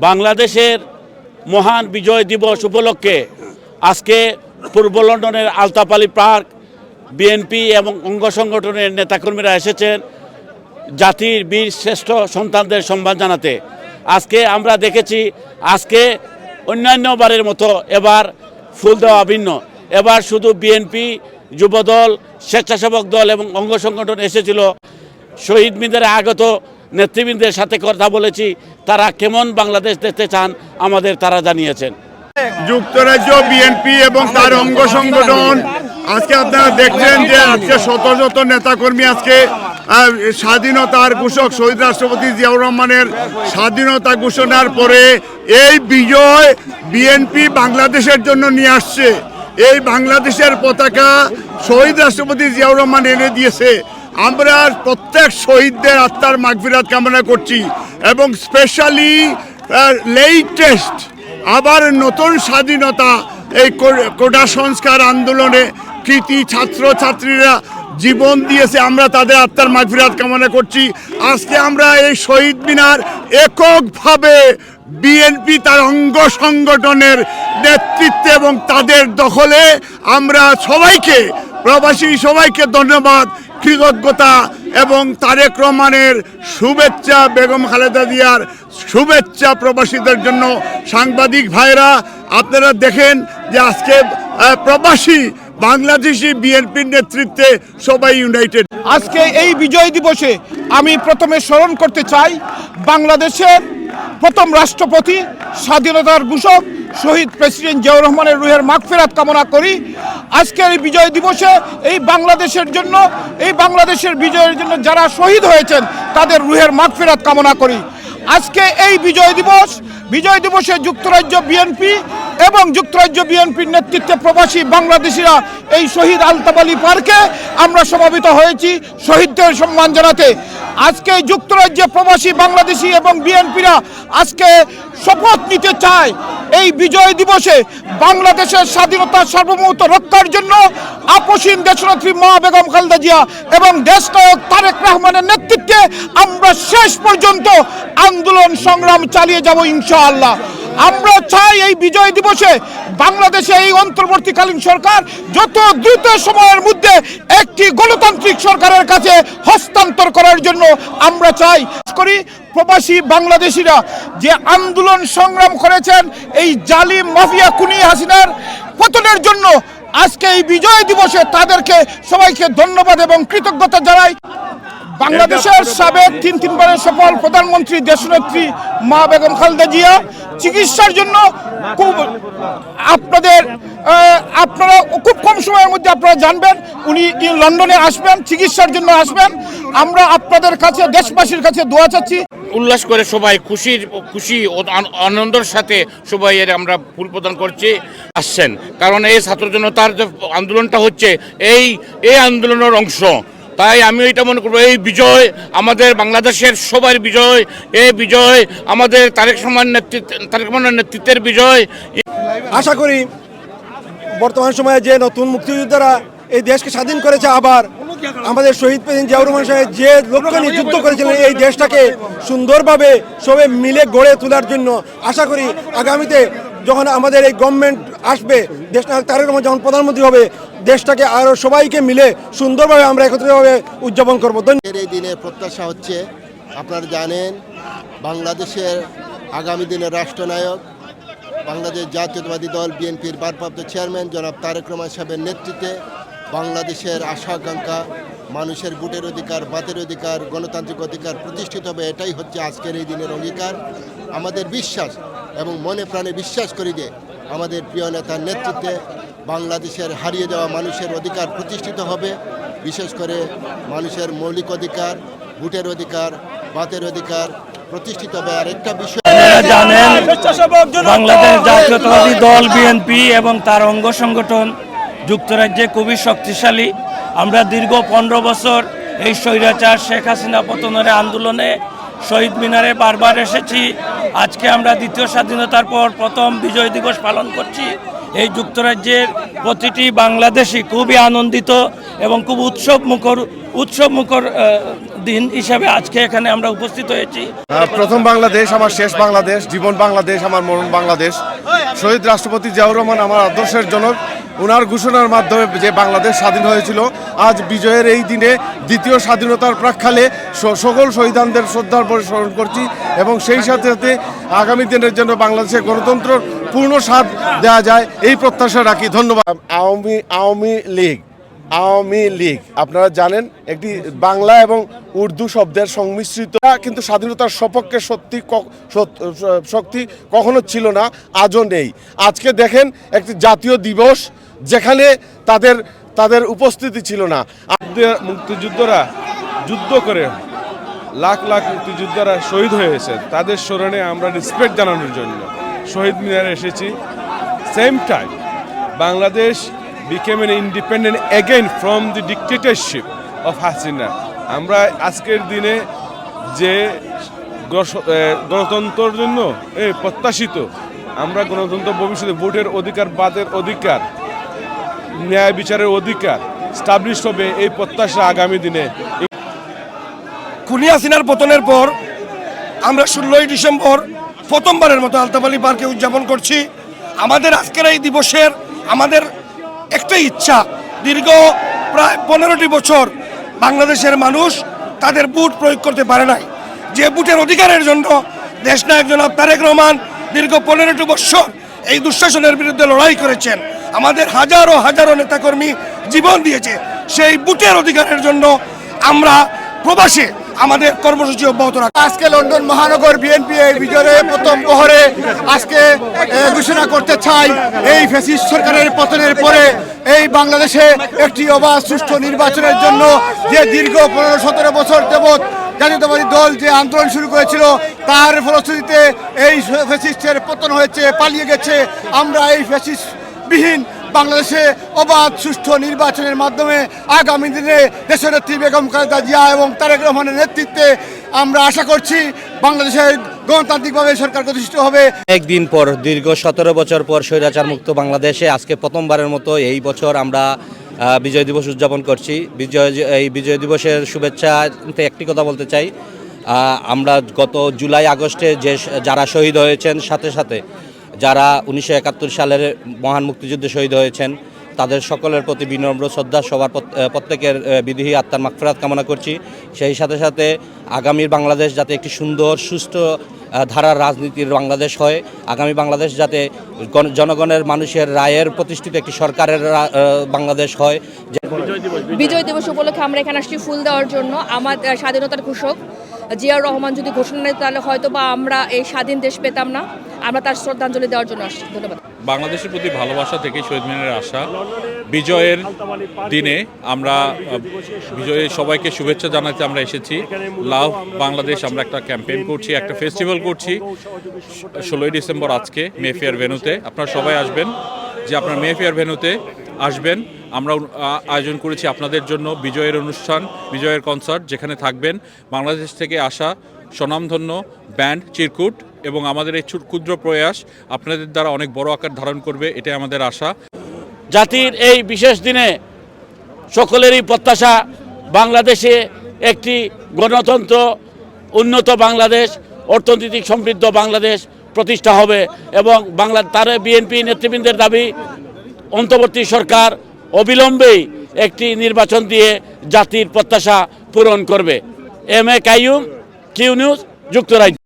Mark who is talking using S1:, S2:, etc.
S1: বাংলাদেশের মহান বিজয় দিবস উপলক্ষে আজকে পূর্ব লন্ডনের আলতাপালি পার্ক, বিএনপি এবং অঙ্গ সংগঠনের নেতাকর্মীরা এসেছেন। জাতির বীর শ্রেষ্ঠ সন্তানদের সম্মান জানাতে। আজকে আমরা দেখেছি, আজকে অন্যান্য বারের মতো এবার ফুল দেওয়া ভিন্ন। এবার শুধু বিএনপি, যুবদল, স্বেচ্ছাসেবক দল এবং অঙ্গ সংগঠন এসেছিল। শহীদ মিনারে আগত নেতৃবৃন্দের সাথে কথা বলেছি, তারা কেমন বাংলাদেশ দেখতে চান, আমাদের তারা জানিয়েছেন।
S2: যুক্তরাজ্য বিএনপি এবং তার অঙ্গ সংগঠন, আজকে আপনারা দেখছেন যে আজকে শত শত নেতাকর্মী আজকে স্বাধীনতার ঘোষক শহীদ রাষ্ট্রপতি জিয়াউর রহমানের স্বাধীনতা ঘোষণার পরে এই বিজয় বিএনপি বাংলাদেশের জন্য নিয়ে আসছে। এই বাংলাদেশের পতাকা শহীদ রাষ্ট্রপতি জিয়াউর রহমান এনে দিয়েছে। আমরা প্রত্যেক শহীদদের আত্মার মাগফিরাত কামনা করছি এবং স্পেশালি লেটেস্ট আবার নতুন স্বাধীনতা এই কোটা সংস্কার আন্দোলনে কৃতি ছাত্র ছাত্রীরা জীবন দিয়েছে, আমরা তাদের আত্মার মাগফিরাত কামনা করছি। আজকে আমরা এই শহীদ মিনার এককভাবে বিএনপি তার অঙ্গ সংগঠনের নেতৃত্বে এবং তাদের দখলে আমরা সবাইকে, প্রবাসী সবাইকে ধন্যবাদ। কৃতজ্ঞতা এবং তারেক রহমানের শুভেচ্ছা বেগম খালেদা জিয়ার শুভেচ্ছা প্রবাসীদের জন্য। সাংবাদিক ভাইরা, আপনারা দেখেন যে আজকে প্রবাসী বাংলাদেশি বিএনপির নেতৃত্বে সবাই ইউনাইটেড
S3: আজকে এই বিজয় দিবসে আমি প্রথমে স্মরণ করতে চাই, বাংলাদেশের প্রথম রাষ্ট্রপতি স্বাধীনতার ঘোষক শহীদ প্রেসিডেন্ট জিয়াউর রহমানের রুহের মাগফেরাত কামনা করি। আজকের এই বিজয় দিবসে এই বাংলাদেশের জন্য, এই বাংলাদেশের বিজয়ের জন্য যারা শহীদ হয়েছেন, তাদের রুহের মাগফেরাত কামনা করি। আজকে এই বিজয় দিবস, বিজয় দিবসে যুক্তরাজ্য বিএনপি এবং যুক্তরাজ্য বিএনপির নেতৃত্বে প্রবাসী বাংলাদেশিরা এই শহীদ আলতাবালি পার্কে আমরা সমাবেত হয়েছি শহীদদের সম্মান জানাতে। আজকে যুক্তরাজ্যে প্রবাসী বাংলাদেশি এবং বিএনপিরা আজকে শপথ নিতে চায়। এই বিজয় দিবসে বাংলাদেশের স্বাধীনতা সার্বভৌমত্ব রক্ষার জন্য আপসীন দেশনেত্রী মা বেগম খালেদা জিয়া এবং দেশনায়ক তারেক রহমানের নেতৃত্বে আমরা শেষ পর্যন্ত আন্দোলন সংগ্রাম চালিয়ে যাব ইনশাআল্লাহ। আমরা চাই এই বিজয় দিবসে বাংলাদেশে এই অন্তর্বর্তীকালীন সরকার যত দ্রুত সময়ের মধ্যে একটি গণতান্ত্রিক সরকারের কাছে হস্তান্তর করার জন্য আমরা চাই। করি প্রবাসী বাংলাদেশিরা যে আন্দোলন সংগ্রাম করেছেন, এই জালিম মাফিয়া কুনি হাসিনার পতনের জন্য আজকে এই বিজয় দিবসে তাদেরকে সবাইকে ধন্যবাদ এবং কৃতজ্ঞতা জানাই। বাংলাদেশের সাবেক তিন তিনবারের সফল প্রধানমন্ত্রী, দেশনেত্রী মা বেগম খালেদা জিয়া। চিকিৎসার জন্য খুব আপনাদের আপনারা খুব কম সময়ের মধ্যে আপনারা জানবেন, উনি লন্ডনে আসবেন, চিকিৎসার জন্য আসবেন। আমরা আপনাদের কাছে, দেশবাসীর কাছে দোয়া চাচ্ছি।
S4: উল্লাস করে সবাই খুশির, খুশি ও আন- আনন্দের সাথে সবাই এর আমরা ফুল প্রদান করছি। আসছেন। কারণ এই ছাত্র জনতার যে আন্দোলনটা হচ্ছে, এই এই আন্দোলনের অংশ। তাই আমি এটা মনে করব, এই বিজয় আমাদের বাংলাদেশের সবার বিজয়, এই বিজয় আমাদের তারেক সমান নেতৃত্ব, তারেক রহমানের নেতৃত্বের বিজয়।
S5: আশা করি বর্তমান সময়ে যে নতুন মুক্তিযোদ্ধারা এই দেশকে স্বাধীন করেছে আবার, আমাদের শহীদ প্রেসিডেন্ট জিয়াউর রহমান সাহেব যে লক্ষ্য নিয়ে যুদ্ধ করেছিলেন এই দেশটাকে সুন্দরভাবে সবে মিলে গড়ে তোলার জন্য আশা করি আগামীতে যখন আমাদের এই গভর্নমেন্ট আসবে, দেশ তারেক রহমান যখন প্রধানমন্ত্রী হবে দেশটাকে আরও সবাইকে মিলে সুন্দরভাবে আমরা একত্রিতভাবে উদযাপন করব।
S6: এই দিনের প্রত্যাশা হচ্ছে, আপনারা জানেন, বাংলাদেশের আগামী দিনের রাষ্ট্রনায়ক, বাংলাদেশ জাতীয়তাবাদী দল বিএনপির ভারপ্রাপ্ত চেয়ারম্যান জনাব তারেক রহমান সাহেবের নেতৃত্বে বাংলাদেশের আশা আকাঙ্ক্ষা মানুষের ভোটের অধিকার, বাতের অধিকার, গণতান্ত্রিক অধিকার প্রতিষ্ঠিত হবে, এটাই হচ্ছে আজকের এই দিনের অঙ্গীকার। আমাদের বিশ্বাস এবং মনে প্রাণে বিশ্বাস করি যে আমাদের প্রিয় নেতার নেতৃত্বে বাংলাদেশের হারিয়ে যাওয়া মানুষের অধিকার প্রতিষ্ঠিত হবে। বিশেষ করে মানুষের মৌলিক অধিকার ভোটের অধিকার বাতের অধিকার প্রতিষ্ঠিত হবে। আর একটা বিষয়
S7: জানেন বাংলাদেশ জাতীয়তাবাদী দল বিএনপি এবং তার অঙ্গ সংগঠন যুক্তরাজ্যে খুবই শক্তিশালী। আমরা দীর্ঘ পনেরো বছর এই স্বৈরাচার শেখ হাসিনা পতনের আন্দোলনে শহীদ মিনারে বারবার এসেছি। আজকে আমরা দ্বিতীয় স্বাধীনতার পর প্রথম বিজয় দিবস পালন করছি। এই যুক্তরাজ্যের প্রতিটি বাংলাদেশি খুবই আনন্দিত এবং খুব উৎসব মুখর উৎসব মুখর দিন হিসাবে আজকে এখানে আমরা উপস্থিত হয়েছি।
S8: প্রথম বাংলাদেশ, আমার শেষ বাংলাদেশ, জীবন বাংলাদেশ, আমার মরণ বাংলাদেশ। শহীদ রাষ্ট্রপতি জিয়াউর রহমান আমার আদর্শের জনক। ওনার ঘোষণার মাধ্যমে যে বাংলাদেশ স্বাধীন হয়েছিল, আজ বিজয়ের এই দিনে দ্বিতীয় স্বাধীনতার প্রাক্ষালে সকল শহীদানদের শ্রদ্ধার পরে স্মরণ করছি এবং সেই সাথে সাথে আগামী দিনের জন্য বাংলাদেশের গণতন্ত্র পূর্ণ স্বাদ দেওয়া যায়, এই প্রত্যাশা রাখি। ধন্যবাদ। আওয়ামী আওয়ামী লীগ। আওয়ামী লীগ। আপনারা জানেন, একটি বাংলা এবং উর্দু শব্দের সংমিশ্রিত। কিন্তু স্বাধীনতার সপক্ষে সত্যি শক্তি কখনো ছিল না, আজও নেই। আজকে দেখেন, একটি জাতীয় দিবস যেখানে তাদের তাদের উপস্থিতি ছিল না।
S9: মুক্তিযুদ্ধরা যুদ্ধ করে লাখ লাখ মুক্তিযোদ্ধারা শহীদ হয়েছে তাদের স্মরণে আমরা রেসপেক্ট জানানোর জন্য। শহীদ মিনারে এসেছি। Same time Bangladesh became an independent again from the dictatorship of Hasina আমরা আজকের দিনে যে গণতন্ত্রের জন্য, এ, প্রত্যাশিত, আমরা গণতন্ত্র ভবিষ্যতে ভোটের অধিকার, বাদের অধিকার, ন্যায় বিচারের অধিকার স্টাবলিশ হবে এই প্রত্যাশা আগামী দিনে।
S5: খুনি হাসিনার পতনের পর, আমরা ষোলোই ডিসেম্বর প্রথমবারের মতো আলতাবালি পার্কে উদযাপন করছি। আমাদের আজকের এই দিবসের, আমাদের একটাই ইচ্ছা, দীর্ঘ প্রায় পনেরোটি বছর বাংলাদেশের মানুষ তাদের বুট প্রয়োগ করতে পারে নাই। যে বুটের অধিকারের জন্য দেশ দেশনায়ক জনাব তারেক রহমান দীর্ঘ পনেরোটি বছর এই দুঃশাসনের বিরুদ্ধে লড়াই করেছেন। আমাদের হাজারো হাজারো নেতাকর্মী জীবন দিয়েছে। সেই বুটের অধিকারের জন্য আমরা প্রবাসে আমাদের কর্মসূচি অব্যাহত রাখা
S2: আজকে লন্ডন মহানগর বিএনপি এই বিজয়ের প্রথম প্রহরে আজকে ঘোষণা করতে চাই, এই ফ্যাসিস্ট সরকারের পতনের পরে এই বাংলাদেশে একটি অবাধ সুষ্ঠু নির্বাচনের জন্য যে দীর্ঘ পনেরো সতেরো বছর যাবৎ জাতীয়তাবাদী দল যে আন্দোলন শুরু করেছিল, তার ফলশ্রুতিতে এই ফ্যাসিস্টের পতন হয়েছে, পালিয়ে গেছে। আমরা এই ফ্যাসিস্ট বিহীন বাংলাদেশে অবাধ সুষ্ঠু নির্বাচনের মাধ্যমে আগামী দিনে দেশের দেশনেত্রী বেগম খালেদা জিয়া এবং তারেক রহমানের নেতৃত্বে আমরা আশা করছি বাংলাদেশের গণতান্ত্রিকভাবে সরকার প্রতিষ্ঠিত হবে।
S10: একদিন পর, দীর্ঘ সতেরো বছর পর স্বৈরাচার মুক্ত বাংলাদেশে আজকে প্রথমবারের মতো এই বছর আমরা বিজয় দিবস উদযাপন করছি। বিজয় এই বিজয় দিবসের শুভেচ্ছা একটি কথা বলতে চাই। আমরা গত জুলাই আগস্টে যে যারা শহীদ হয়েছেন, সাথে সাথে যারা উনিশশো একাত্তর সালের মহান মুক্তিযুদ্ধে শহীদ হয়েছেন, তাদের সকলের প্রতি বিনম্র শ্রদ্ধা, সবার প্রত্যেকের বিদেহী আত্মার মাগফিরাত কামনা করছি। সেই সাথে সাথে আগামীর বাংলাদেশ যাতে একটি সুন্দর, সুস্থ ধারার রাজনীতির বাংলাদেশ হয়, আগামী বাংলাদেশ যাতে জনগণের মানুষের রায়ের প্রতিষ্ঠিত একটি সরকারের বাংলাদেশ হয়।
S11: বিজয় দিবস উপলক্ষে আমরা এখানে আসছি ফুল দেওয়ার জন্য। আমার স্বাধীনতার ঘোষক জিয়াউর রহমান যদি ঘোষণা নেয়, তাহলে হয়তো বা আমরা এই স্বাধীন দেশ পেতাম না। আমরা তার শ্রদ্ধাঞ্জলি দেওয়ার জন্য আসছি। ধন্যবাদ।
S12: বাংলাদেশের প্রতি ভালোবাসা থেকে শহীদ মিনারে আসা বিজয়ের দিনে আমরা আহ, বিজয়ের সবাইকে শুভেচ্ছা জানাতে আমরা এসেছি। লাভ বাংলাদেশ আমরা একটা ক্যাম্পেইন করছি একটা ফেস্টিভ্যাল করছি। ষোলোই ডিসেম্বর আজকে মেফেয়ার ভেনুতে। আপনারা সবাই আসবেন। যে আপনার মেফেয়ার ভেনুতে আসবেন আমরা আয়োজন করেছি আপনাদের জন্য বিজয়ের অনুষ্ঠান বিজয়ের কনসার্ট যেখানে থাকবেন। বাংলাদেশ থেকে আসা স্বনামধন্য ব্যান্ড চিরকুট এবং আমাদের এই ক্ষুদ্র প্রয়াস আপনাদের দ্বারা অনেক বড় আকার ধারণ করবে, এটাই আমাদের আশা।
S1: জাতির এই বিশেষ দিনে সকলেরই প্রত্যাশা, বাংলাদেশে একটি গণতন্ত্র, উন্নত বাংলাদেশ, অর্থনৈতিক সমৃদ্ধ বাংলাদেশ প্রতিষ্ঠা হবে এবং বাংলা, তার বিএনপি নেতৃবৃন্দের দাবি, অন্তর্বর্তী সরকার অবিলম্বেই একটি নির্বাচন দিয়ে জাতির প্রত্যাশা পূরণ করবে। M A Kaiyum Q news যুক্তরাজ্য।